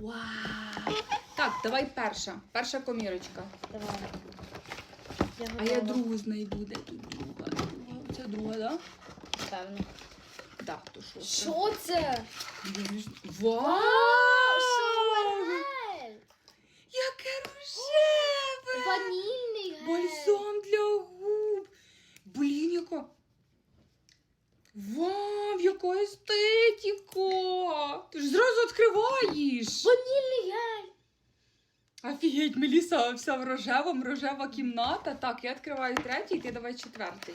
Вау! Так, давай перша. Перша комірочка. Давай. Я А я другу знайду. Де тут друга? друга? Це друга, так? Певно. Так, то що? Що це? Вау! Яке рожеве! Ванільний гель. Бальзам для губ. Блін, яка. Вау, яка естетика! Ти ж зразу відкриваєш. Ванільний гель. Офігеть, Меліса, вся в рожевому, рожева кімната. Так, я відкриваю третій, ти давай четвертий.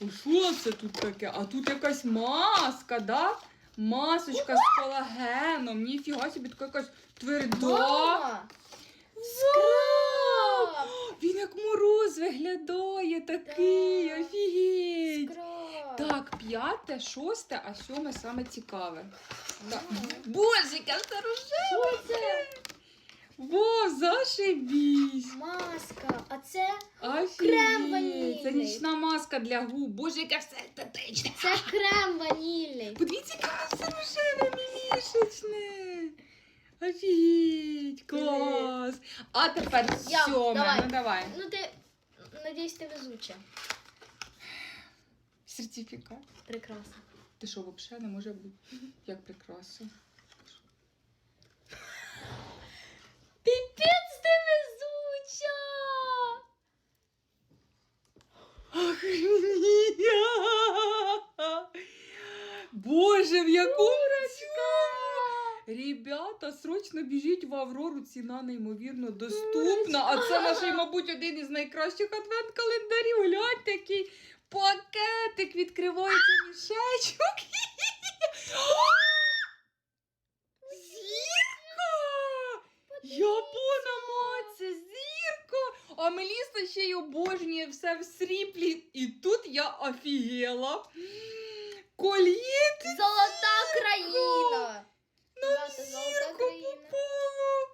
О, Що це тут таке? А тут якась маска, да? Масочка з колагеном. Ніфіга собі така якась тверда. Вау! Він як мороз виглядає такий, офігеть. Так, п'яте, шосте, а сьоме саме цікаве. Так. Боже, яка це? Во, зашибісь! Маска. А це? Крем ванільний. Це нічна маска для губ. Боже, яка все естетичне! Це крем ванільний. Подивіться, яка все рожеве! Офігеть! Клас! А тепер Я, сьоме. давай. Ну давай. Ну ти, надіюсь, ти везуча. Сертифікат. Прекрасно. Ти що, взагалі не може бути? Як прекрасно. Піпець ти везуча! Ах. Боже, в якому Ребята, срочно біжіть в Аврору, ціна неймовірно доступна. А це наш, мабуть, один із найкращих адвент-календарів. Гляньте, відкривається мішечок. Зірка! Япона мать, це зірка! А Меліса ще й обожнює все в сріблі. І тут я офігела. Коліт! Золота країна! на Ребята, золота зірку країна. попала.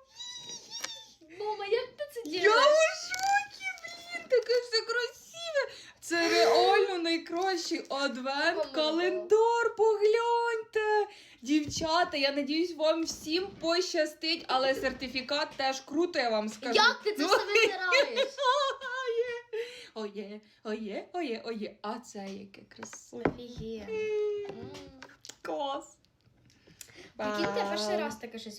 Мама, як ти це Я робиш? в шокі, блін, таке все красиве. Це реально найкращий адвент-календар. Погляньте. Дівчата, я надіюсь, вам всім пощастить, але сертифікат теж круто, я вам скажу. Як ти це Ну, все вибираєш? Оє, оє, оє, оє. А це яке красиве. Офігенно. Клас. Прикиньте, перший раз таке щось